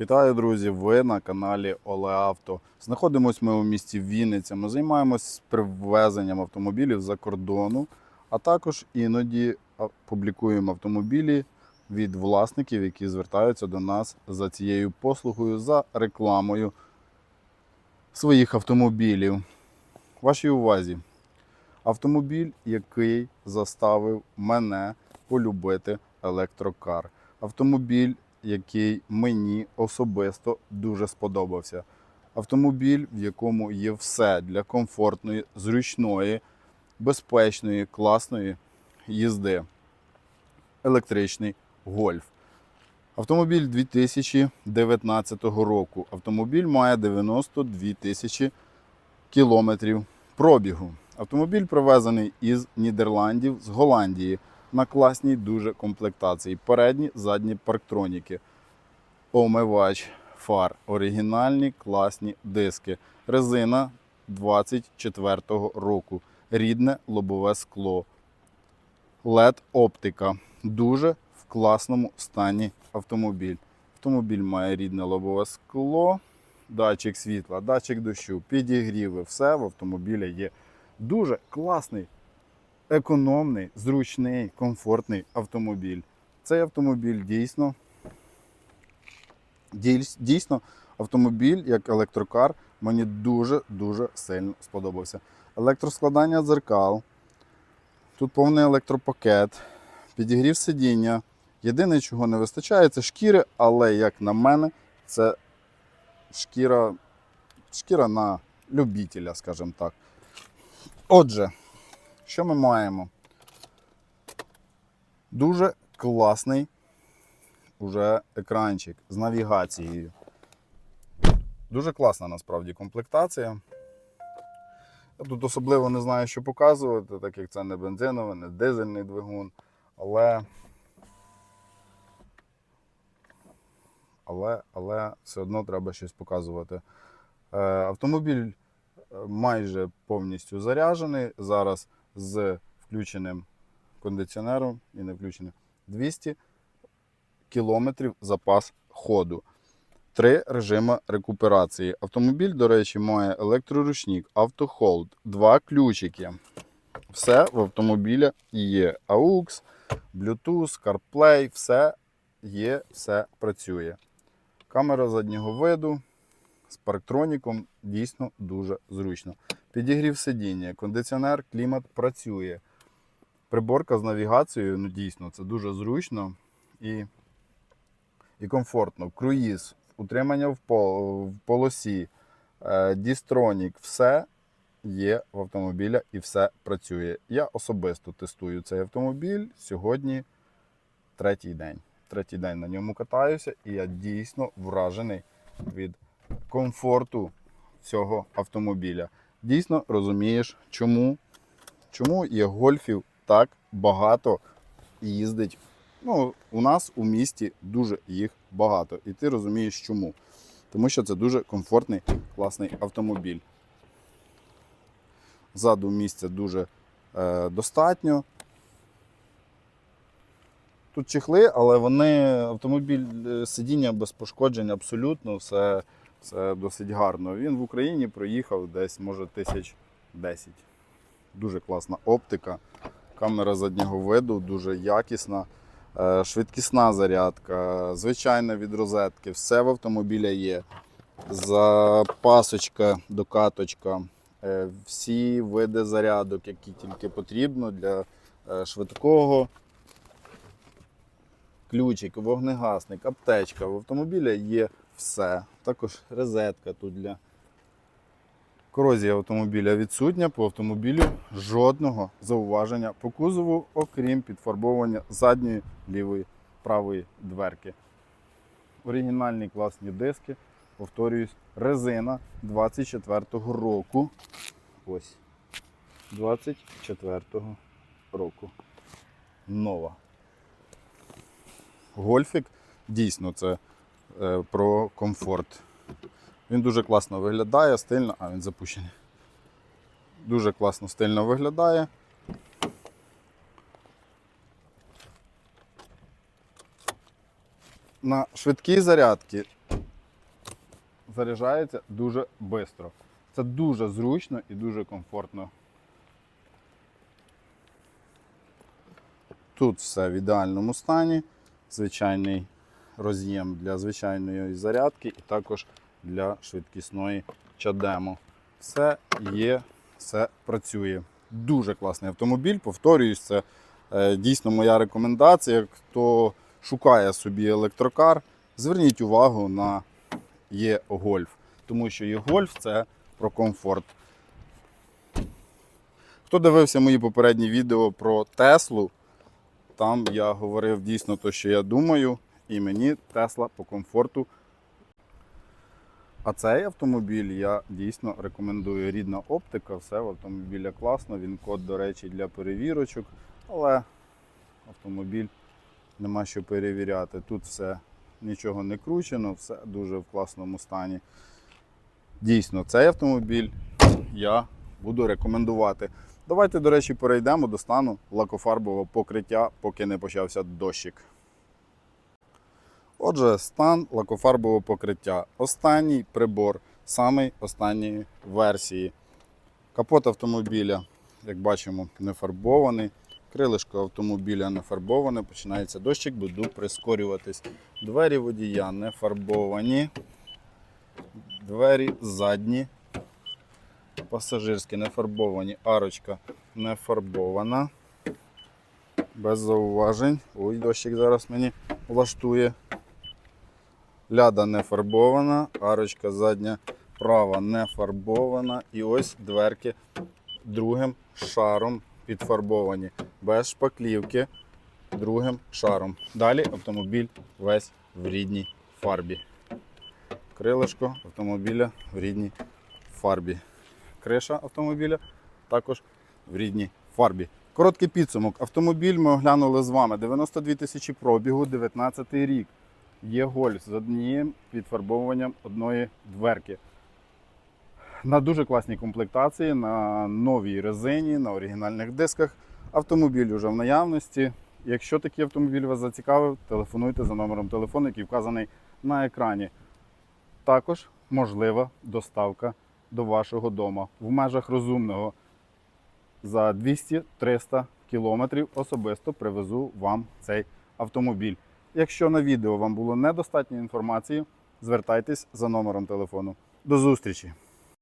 Вітаю, друзі! Ви на каналі Оле Авто. Знаходимось ми у місті Вінниця. Ми займаємось привезенням автомобілів за кордону, а також іноді публікуємо автомобілі від власників, які звертаються до нас за цією послугою, за рекламою своїх автомобілів. Вашій увазі. Автомобіль, який заставив мене полюбити електрокар. Автомобіль, який мені особисто дуже сподобався. Автомобіль, в якому є все для комфортної, зручної, безпечної, класної їзди. Електричний гольф. Автомобіль 2019 року. Автомобіль має 92 тисячі кілометрів пробігу. Автомобіль привезений із Нідерландів з Голландії на класній дуже комплектації. Передні, задні парктроніки, омивач фар, оригінальні класні диски, резина 24-го року, рідне лобове скло, LED оптика. Дуже в класному стані автомобіль. Автомобіль має рідне лобове скло, датчик світла, датчик дощу, підігріви. Все в автомобілі є. Дуже класний, економний, зручний, комфортний автомобіль. Цей автомобіль дійсно, дійсно автомобіль як електрокар мені дуже-дуже сильно сподобався. Електроскладання дзеркал, тут повний електропакет, підігрів сидіння. Єдине, чого не вистачає, це шкіри, але, як на мене, це шкіра, шкіра на любителя, скажімо так. Отже, що ми маємо? Дуже класний уже екранчик з навігацією. Дуже класна насправді комплектація. Я тут особливо не знаю, що показувати, так як це не бензиновий, не дизельний двигун. Але. Але, але все одно треба щось показувати. Е, автомобіль е, майже повністю заряджений. Зараз з включеним кондиціонером і не включеним 200 кілометрів запас ходу. Три режими рекуперації. Автомобіль, до речі, має електроручник, автохолд, два ключики. Все в автомобілі є. AUX, Bluetooth, CarPlay, все є, все працює. Камера заднього виду з парктроніком дійсно дуже зручно. Підігрів сидіння, кондиціонер, клімат працює. Приборка з навігацією, ну дійсно, це дуже зручно і, і комфортно. Круїз, утримання в, пол, в полосі, е, дістронік, все є в автомобілі і все працює. Я особисто тестую цей автомобіль сьогодні третій день. Третій день на ньому катаюся, і я дійсно вражений від комфорту цього автомобіля. Дійсно розумієш, чому, чому є гольфів так багато їздить. Ну, у нас у місті дуже їх багато. І ти розумієш чому. Тому що це дуже комфортний, класний автомобіль. Ззаду місця дуже е, достатньо. Тут чехли, але вони автомобіль е, сидіння без пошкоджень абсолютно, все, все досить гарно. Він в Україні проїхав десь, може, тисяч 10. Дуже класна оптика. Камера заднього виду, дуже якісна. Е, Швидкісна зарядка, звичайна від розетки, все в автомобіля є. Запасочка, докаточка, е, всі види зарядок, які тільки потрібно для е, швидкого ключик, вогнегасник, аптечка. В автомобіля є все. Також розетка тут для корозії автомобіля відсутня. По автомобілю жодного зауваження по кузову, окрім підфарбовування задньої лівої правої дверки. Оригінальні класні диски. Повторююсь, резина 24-го року. Ось. 24-го року. Нова. Гольфік дійсно це про комфорт. Він дуже класно виглядає, стильно, а він запущений. Дуже класно стильно виглядає. На швидкій зарядці заряджається дуже швидко. Це дуже зручно і дуже комфортно. Тут все в ідеальному стані. Звичайний роз'єм для звичайної зарядки і також для швидкісної чадему. Все є, все працює. Дуже класний автомобіль. Повторююсь, це е, дійсно моя рекомендація. Хто шукає собі електрокар, зверніть увагу на є гольф, тому що є гольф це про комфорт. Хто дивився мої попередні відео про Теслу, там я говорив дійсно те, що я думаю, і мені Тесла по комфорту. А цей автомобіль я дійсно рекомендую. Рідна оптика, все в автомобіля класно. Він код, до речі, для перевірочок, але автомобіль нема що перевіряти. Тут все нічого не кручено, все дуже в класному стані. Дійсно, цей автомобіль я буду рекомендувати. Давайте, до речі, перейдемо до стану лакофарбового покриття, поки не почався дощик. Отже, стан лакофарбового покриття. Останній прибор, самий останньої версії. Капот автомобіля, як бачимо, не фарбований. Крилишко автомобіля не фарбоване, починається дощик, буду прискорюватись. Двері водія не фарбовані. Двері задні. Пасажирські не фарбовані. Арочка не фарбована. Без зауважень. Ой, дощик зараз мені влаштує. Ляда не фарбована, арочка задня права не фарбована. І ось дверки другим шаром підфарбовані. Без шпаклівки другим шаром. Далі автомобіль весь в рідній фарбі. Крилишко автомобіля в рідній фарбі. Криша автомобіля також в рідній фарбі. Короткий підсумок. Автомобіль ми оглянули з вами. 92 тисячі пробігу, 19 рік. Є гольф з одним підфарбовуванням одної дверки. На дуже класній комплектації, на новій резині, на оригінальних дисках. Автомобіль вже в наявності. Якщо такий автомобіль вас зацікавив, телефонуйте за номером телефону, який вказаний на екрані. Також можлива доставка до вашого дому в межах розумного. За 200-300 кілометрів особисто привезу вам цей автомобіль. Якщо на відео вам було недостатньо інформації, звертайтесь за номером телефону. До зустрічі!